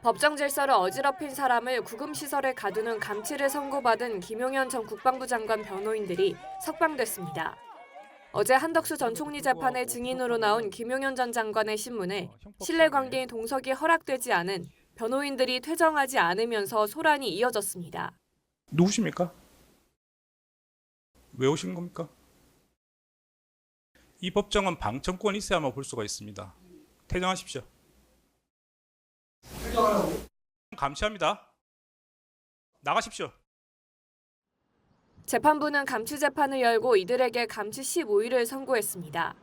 법정 질서를 어지럽힌 사람을 구금시설에 가두는 감치를 선고받은 김용현 전 국방부 장관 변호인들이 석방됐습니다. 어제 한덕수 전 총리 재판의 증인으로 나온 김용현 전 장관의 신문에 신뢰 관계인 동석이 허락되지 않은 변호인들이 퇴정하지 않으면서 소란이 이어졌습니다. 누구십니까? 왜 오신 겁니까? 이 법정은 방청권이 있어야만 볼 수가 있습니다. 퇴정하십시오. 감시합니다. 나가십시오. 재판부는 감치 재판을 열고 이들에게 감치 15일을 선고했습니다.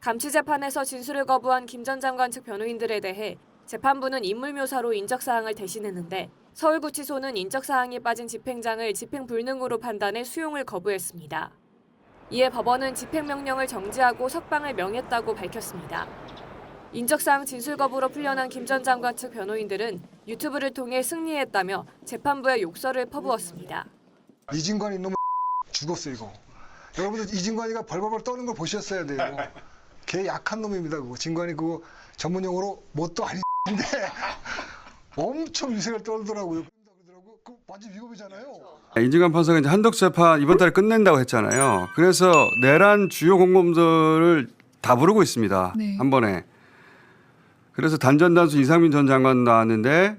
감치 재판에서 진술을 거부한 김 전 장관 측 변호인들에 대해 재판부는 인물 묘사로 인적 사항을 대신했는데 서울구치소는 인적 사항이 빠진 집행장을 집행 불능으로 판단해 수용을 거부했습니다. 이에 법원은 집행명령을 정지하고 석방을 명했다고 밝혔습니다. 인적사항 진술 거부로 풀려난 김 전 장관 측 변호인들은 유튜브를 통해 승리했다며 재판부에 욕설을 퍼부었습니다. 이진관이 놈 죽었어 이거. 여러분들 이진관이가 벌벌벌 떠는 걸 보셨어야 돼요. 걔 약한 놈입니다 그거. 진관이 그거 전문용어로 뭣도 아닌데 엄청 유색을 떨더라고요. 그러더라고. 그 완전. 이진관 판사가 이제 한덕 재판 이번 달에 끝낸다고 했잖아요. 그래서 내란 주요 공범들을 다 부르고 있습니다. 네. 한 번에. 그래서 단전 단수 이상민 전 장관 나왔는데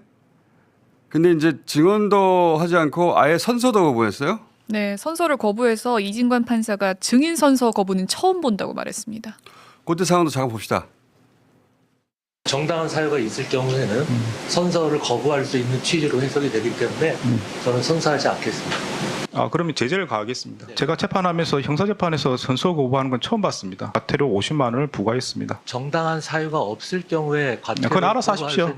근데 이제 증언도 하지 않고 아예 선서도 거부했어요. 네, 선서를 거부해서 이진관 판사가 증인 선서 거부는 처음 본다고 말했습니다. 그때 상황도 잠깐 봅시다. 정당한 사유가 있을 경우에는 선서를 거부할 수 있는 취지로 해석이 되기 때문에 저는 선서하지 않겠습니다. 아, 그러면 제재를 가하겠습니다. 제가 재판하면서 형사재판에서 선서 거부하는 건 처음 봤습니다. 과태료 50만 원을 부과했습니다. 정당한 사유가 없을 경우에 과태료를 그건 알아서 하십시오.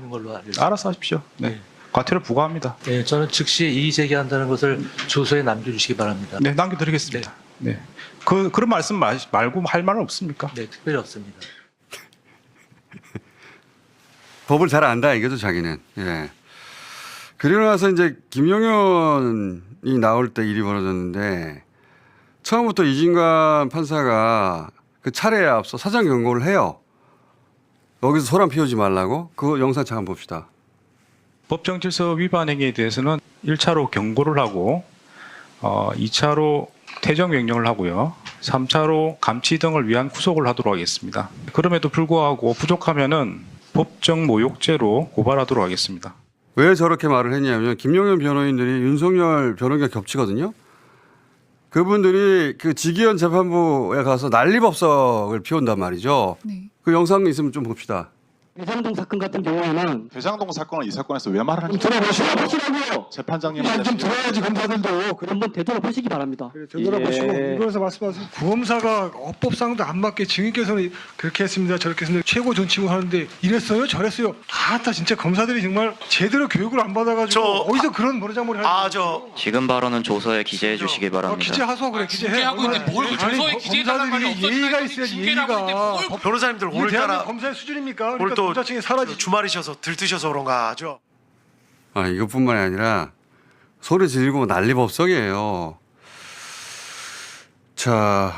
알아서 하십시오. 네. 네. 과태료 부과합니다. 네, 저는 즉시 이의 제기한다는 것을 주소에 남겨주시기 바랍니다. 네, 남겨드리겠습니다. 네. 그, 그런 말씀 마- 말고 할 말은 없습니까? 네, 특별히 없습니다. 법을 잘 안다 이거죠 자기는. 예. 그리고 나서 이제 김용현이 나올 때 일이 벌어졌는데 처음부터 이진관 판사가 그 차례에 앞서 사전 경고를 해요. 여기서 소란 피우지 말라고 그 영상 잠깐 봅시다. 법정 질서 위반 행위에 대해서는 1차로 경고를 하고 어, 2차로 퇴정 명령을 하고요. 3차로 감치 등을 위한 구속을 하도록 하겠습니다. 그럼에도 불구하고 부족하면은 법정 모욕죄로 고발하도록 하겠습니다. 왜 저렇게 말을 했냐면 김용현 변호인들이 윤석열 변호인과 겹치거든요. 그분들이 그 지기현 재판부에 가서 난리법석을 피운단 말이죠. 네. 그 영상 있으면 좀 봅시다. 대장동 사건 같은 경우에는 대장동 사건은 이 사건에서 왜 말을 좀 하는지 들어보시라고요. 재판장님한테 좀 들어야지 검사들도 한번 되돌아보시기 바랍니다. 되돌아보시고 예. 이거에서 말씀하신 구검사가 어법상도 안 맞게 증인께서는 그렇게 했습니다 저렇게 했습니다 최고 존칭을 하는데 이랬어요 저랬어요 아따 진짜 검사들이 정말 제대로 교육을 안 받아가지고 저- 어디서 그런 버르장머리 하는 아, 저 지금 발언은 조서에 기재해 주시기 어, 바랍니다. 기재하소 그래 기재해 징계하고 있는데 뭘 조서에 거- 기재해달라는 말이 검사들이 없어지나 예의가. 있어야지 하고 예의가 뭘 변호사님들 오늘따라 검사의 수준입니까 그러니까 또 검사층이 사라지 주말이셔서 들뜨셔서 그런가 하죠. 아, 이것뿐만이 아니라 소리 지르고 난리 법석이에요. 자,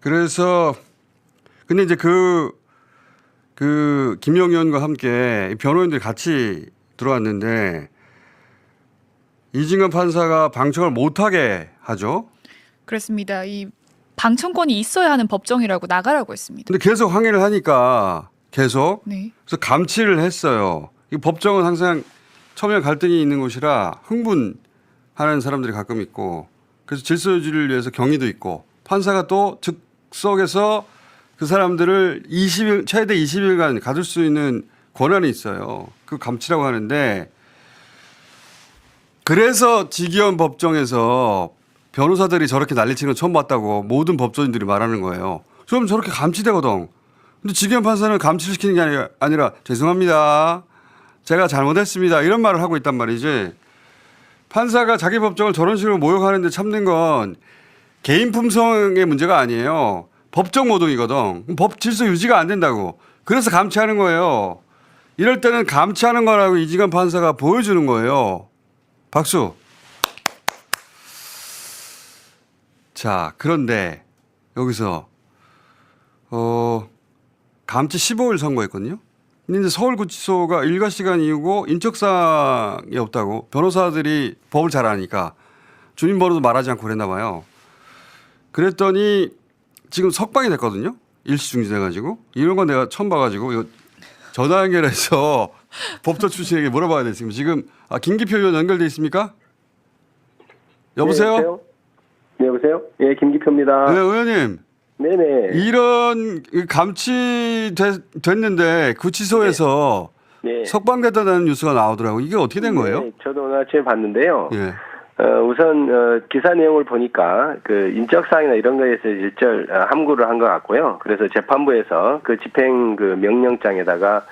그래서 근데 이제 그, 그 김영현과 함께 이 변호인들이 같이 들어왔는데 이진관 판사가 방청을 못하게 하죠. 그렇습니다. 이 방청권이 있어야 하는 법정이라고 나가라고 했습니다. 근데 계속 항의를 하니까 계속 네. 그래서 감치를 했어요. 이 법정은 항상 첨예한 갈등이 있는 곳이라 흥분하는 사람들이 가끔 있고 그래서 질서 유지를 위해서 경위도 있고 판사가 또 즉석에서 그 사람들을 20일 최대 20일간 가둘 수 있는 권한이 있어요. 그 감치라고 하는데 그래서 지기현 법정에서 변호사들이 저렇게 난리치는 건 처음 봤다고 모든 법조인들이 말하는 거예요. 좀 저렇게 감치되거든. 근데 지기현 판사는 감치를 시키는 게 아니라, 아니라 죄송합니다. 제가 잘못했습니다. 이런 말을 하고 있단 말이지. 판사가 자기 법정을 저런 식으로 모욕하는데 참는 건 개인 품성의 문제가 아니에요. 법정 모독이거든. 법 질서 유지가 안 된다고. 그래서 감치하는 거예요. 이럴 때는 감치하는 거라고 이지간 판사가 보여주는 거예요. 박수. 자, 그런데 여기서 어 감치 15일 선고했거든요. 근데 이제 서울구치소가 일과 시간 이후고 인적사항이 없다고 변호사들이 법을 잘 아니까 주민 번호도 말하지 않고 그랬나 봐요. 그랬더니 지금 석방이 됐거든요. 일시 중지돼 가지고 이런 건 내가 처음 봐가지고 이거 전화 연결해서 법조 출신에게 물어봐야 되겠습니다. 지금 아, 김기표 의원 연결돼 있습니까? 여보세요? 네, 여보세요? 예, 김기표입니다. 네, 의원님. 네네. 이런 감치됐는데 구치소에서 네. 석방됐다는 뉴스가 나오더라고. 이게 어떻게 된 거예요? 네, 저도 오늘 아침에 봤는데요. 예. 어, 우선 어, 기사 내용을 보니까 그 인적사항이나 이런 거에서 일절 어, 함구를 한 것 같고요. 그래서 재판부에서 그 집행 그 명령장에다가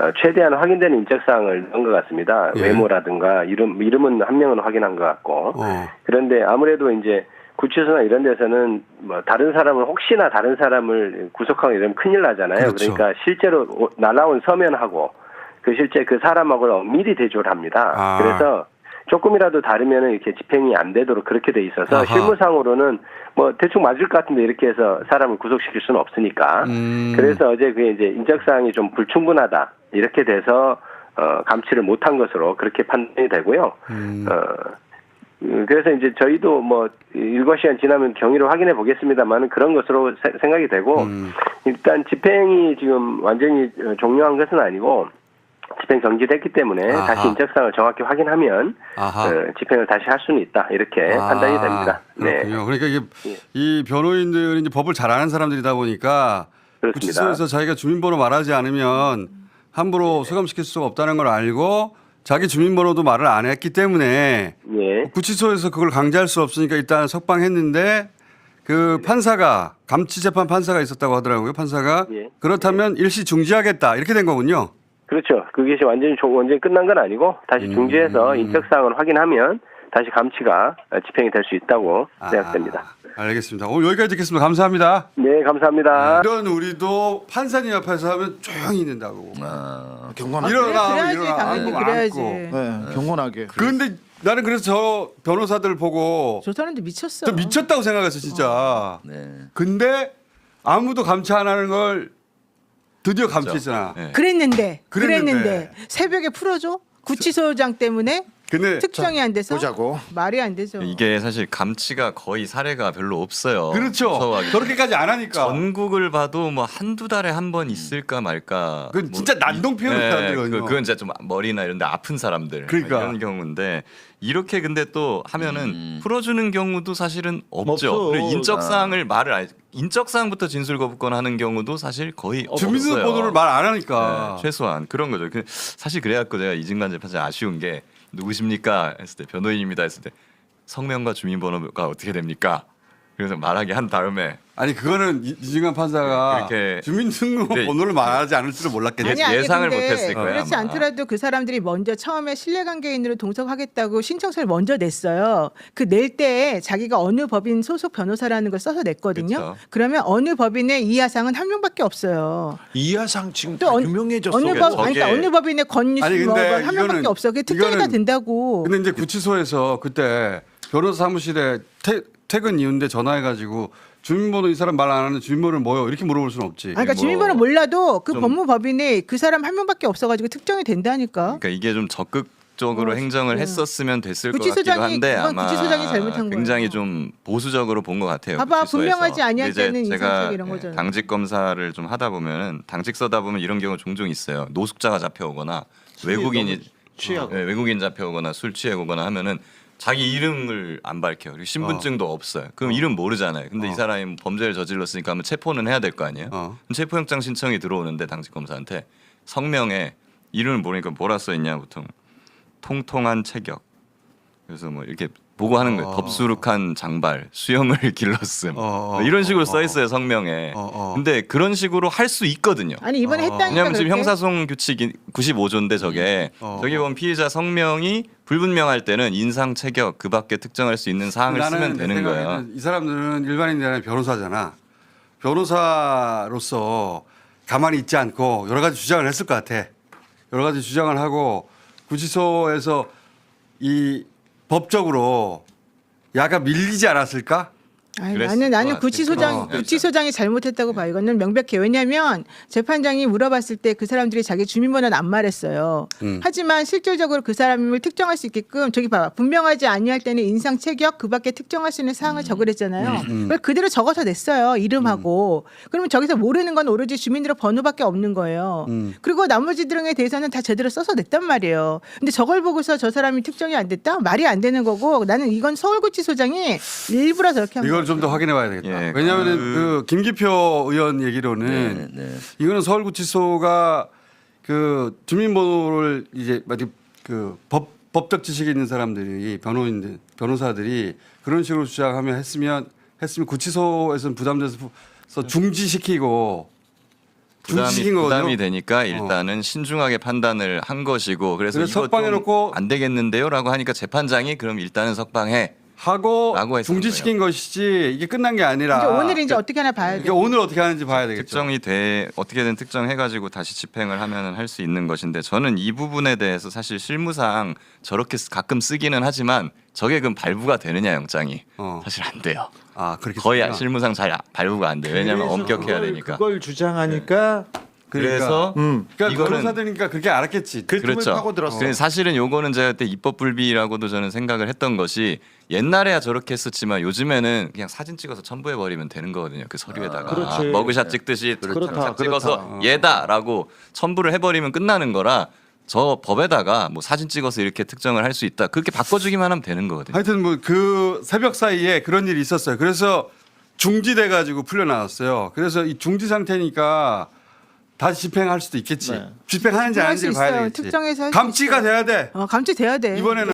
어, 최대한 확인되는 인적사항을 넣은 것 같습니다. 예. 외모라든가 이름 이름은 한 명은 확인한 것 같고. 어. 그런데 아무래도 이제 구치소나 이런 데서는 뭐 다른 사람을 혹시나 다른 사람을 구속하고 이러면 큰일 나잖아요. 그렇죠. 그러니까 실제로 오- 날아온 서면하고 그 실제 그 사람하고 미리 대조를 합니다. 아. 그래서 조금이라도 다르면 이렇게 집행이 안 되도록 그렇게 돼 있어서 아하. 실무상으로는 뭐 대충 맞을 것 같은데 이렇게 해서 사람을 구속시킬 수는 없으니까. 음. 그래서 어제 그게 이제 인적사항이 좀 불충분하다 이렇게 돼서 어, 감치를 못한 것으로 그렇게 판단이 되고요. 음. 어, 음, 그래서 이제 저희도 뭐 일과 시간 지나면 경위를 확인해 보겠습니다만은 그런 것으로 세- 생각이 되고 음. 일단 집행이 지금 완전히 어, 종료한 것은 아니고 집행 정지됐기 때문에 아하. 다시 인적사항을 정확히 확인하면. 어, 집행을 다시 할 수는 있다 이렇게 아, 판단이 됩니다. 네, 그렇군요. 그러니까 이게 예. 이 변호인들이 이제 법을 잘 아는 사람들이다 보니까 그렇습니다. 구치소에서 자기가 주민번호 말하지 않으면 함부로 수감시킬 수가 없다는 걸 알고 자기 주민번호도 말을 안 했기 때문에 예, 구치소에서 그걸 강제할 수 없으니까 일단 석방했는데 그 판사가 감치 재판 판사가 있었다고 하더라고요. 판사가 예. 그렇다면 일시 중지하겠다 이렇게 된 거군요. 그렇죠. 그게 완전히 종- 완전히 끝난 건 아니고 다시 음. 중지해서 인적 사항을 확인하면 다시 감치가 어, 집행이 될 수 있다고 생각됩니다. 아, 알겠습니다. 오늘 여기까지 듣겠습니다. 감사합니다. 네, 감사합니다. 이런 우리도 판사님 옆에서 하면 조용히 있는다고. 아, 경건하게. 일어나 그래야지, 일어나 당연히 그래야지. 네, 경건하게. 그런데 나는 그래서 저 변호사들 보고 저 사람들 미쳤어. 저 미쳤다고 생각했어 진짜. 네. 근데 아무도 감치 안 하는 걸 드디어 감치했잖아. 네. 그랬는데, 그랬는데. 그랬는데 새벽에 풀어줘? 구치소장 때문에 근데 특정이 안 돼서 보자고. 말이 안 되죠. 이게 사실 감치가 거의 사례가 별로 없어요. 그렇죠. 무서워하기 저렇게까지 안 하니까. 전국을 봐도 뭐 한두 달에 한 번 있을까 말까. 그건 진짜 난동 피우는 사람들이거든요. 그, 그건 진짜 좀 머리나 이런 데 아픈 사람들. 그러니까. 이런 경우인데 이렇게 근데 또 하면은 풀어주는 경우도 사실은 없죠. 없어. 그리고 인적 아. 사항을 말을 안 인적 사항부터 진술 거부권 하는 경우도 사실 거의 없어요. 주민등록번호를 말 안 하니까. 네, 최소한 그런 거죠. 그 사실 그래갖고 제가 이진관 재판장 아쉬운 게 누구십니까 했을 때 변호인입니다 했을 때 성명과 주민번호가 어떻게 됩니까? 그래서 말하기 한 다음에 아니 그거는 이- 이진관 판사가 그렇게- 주민등록번호를 말하지 않을 줄은 몰랐겠네. 아니, 예상을 못했을 거예요, 그렇지 아마. 않더라도 그 사람들이 먼저 처음에 신뢰관계인으로 동석하겠다고 신청서를 먼저 냈어요. 그 낼때 자기가 어느 법인 소속 변호사라는 걸 써서 냈거든요. 그쵸. 그러면 어느 법인의 이하상은 한 명밖에 없어요. 이하상 지금 또다 유명해졌어. 어느 법, 아니, 그러니까 저게- 어느 법인의 권유 아니, 뭐, 근데 한 명밖에 이거는- 없어. 그게 특정이 다 이거는- 된다고. 근데 이제 구치소에서 그때 변호사 사무실에 퇴, 퇴근 이후인데 전화해가지고 주민번호 이 사람 말 안 하는 주민번호를 뭐요? 이렇게 물어볼 수는 없지. 아니, 그러니까 뭐 주민번호 몰라도 그 좀- 법무법인이 그 사람 한 명밖에 없어가지고 특정이 된다니까. 그러니까 이게 좀 적극적으로 어, 행정을 네. 했었으면 됐을 것 같기도 구치소장이- 한데 그건 아마 구치소장이 잘못한 굉장히 거예요. 좀 보수적으로 본 것 같아요. 봐봐, 구치소에서. 분명하지 아니할 근데 이제 때는 제가 이런 거잖아요. 당직 검사를 좀 하다 보면은 당직 써다 보면 이런 경우 종종 있어요. 노숙자가 잡혀오거나 외국인이 취하고. 네, 외국인 잡혀오거나 술 취해오거나 하면은 자기 이름을 안 밝혀 그리고 신분증도 없어요. 그럼 이름 모르잖아요. 근데 이 사람이 뭐 범죄를 저질렀으니까 한번 체포는 해야 될 거 아니에요. 어. 그럼 체포영장 신청이 들어오는데 당직 검사한테 성명에 이름을 모르니까 뭐라 써 있냐 보통 통통한 체격. 그래서 뭐 이렇게 보고 하는 거예요. 어. 덥수룩한 장발, 수염을 길렀음. 어, 뭐 이런 식으로 어, 써 있어요 성명에. 어, 어. 근데 그런 식으로 할 수 있거든요. 아니 이번에 어. 했다니까 왜냐하면 지금 그렇게. 형사소송 규칙이 95조인데 저게 어. 저기 보면 피해자 성명이 불분명할 때는 인상 체격 그밖에 특정할 수 있는 사항을 쓰면 내 되는 거예요. 생각에는 이 사람들은 일반인이 아니라 변호사잖아. 변호사로서 가만히 있지 않고 여러 가지 주장을 했을 것 같아. 여러 가지 주장을 하고 구치소에서 이 법적으로 야가 밀리지 않았을까? 아니, 나는 것 나는. 구치소장 어. 구치소장이 잘못했다고 봐. 이거는 명백해. 왜냐하면 재판장이 물어봤을 때 그 사람들이 자기 주민번호는 안 말했어요. 음. 하지만 실질적으로 그 사람을 특정할 수 있게끔 저기 봐봐 분명하지 아니할 때는 인상 체격 그밖에 특정할 수 있는 사항을 적으랬잖아요. 음. 그걸 그대로 적어서 냈어요 이름하고. 그러면 저기서 모르는 건 오로지 주민등록 번호밖에 없는 거예요. 음. 그리고 나머지 등에 대해서는 다 제대로 써서 냈단 말이에요. 근데 저걸 보고서 저 사람이 특정이 안 됐다? 말이 안 되는 거고 나는 이건 서울구치소장이 일부러 저렇게 한 거예요. 좀 더 확인해 봐야 되겠다. 예, 왜냐하면 그 김기표 의원 얘기로는 이거는 서울구치소가 그 주민번호를 이제 그법 법적 지식이 있는 사람들이 변호인들 변호사들이 그런 식으로 주장하면 했으면 했으면 구치소에서는 부담돼서 중지시키고 부담이, 중지시킨 거거든요. 부담이 되니까 일단은 신중하게 판단을 한 것이고 그래서 그래서 이것 석방해 놓고 좀안 되겠는데요라고 하니까 재판장이 그럼 일단은 석방해 하고 라고 중지시킨 것이지 이게 끝난 게 아니라 이제 오늘 이제 어떻게 하나 봐야 돼. 그러니까 오늘 어떻게 하는지 봐야 되겠죠. 특정이 돼 어떻게든 특정해가지고 다시 집행을 하면은 할 수 있는 것인데 저는 이 부분에 대해서 사실 실무상 저렇게 쓰- 가끔 쓰기는 하지만 저게 그럼 발부가 되느냐 영장이 어. 사실 안 돼요. 아 그렇게 거의 쓰구나. 실무상 잘 발부가 안 돼 요. 왜냐하면 그래서 엄격해야 그걸- 되니까. 그걸 주장하니까 그래서 음. 그러니까 이거는- 변호사들이니까 그렇게 알았겠지. 그 틈을 그렇죠. 파고 들었어. 그래서 사실은 요거는 제가 그때 입법 불비라고도 저는 생각을 했던 것이 옛날에야 저렇게 했었지만 요즘에는 그냥 사진 찍어서 첨부해 버리면 되는 거거든요. 그 서류에다가 그렇지. 머그샷 찍듯이 그렇다, 탁 찍어서 그렇다. 얘다라고 첨부를 해 버리면 끝나는 거라 저 법에다가 뭐 사진 찍어서 이렇게 특정을 할 수 있다. 그렇게 바꿔 주기만 하면 되는 거거든요. 하여튼 뭐 그 새벽 사이에 그런 일이 있었어요. 그래서 중지돼 가지고 풀려 나왔어요. 그래서 이 중지 상태니까 다시 집행할 수도 있겠지. 네. 집행하는지 집행할 수 아닌지 봐야 있어요. 되겠지. 특정해서 할수 감치가 있어요. 돼야 돼. 어, 감치 돼야 돼. 이번에는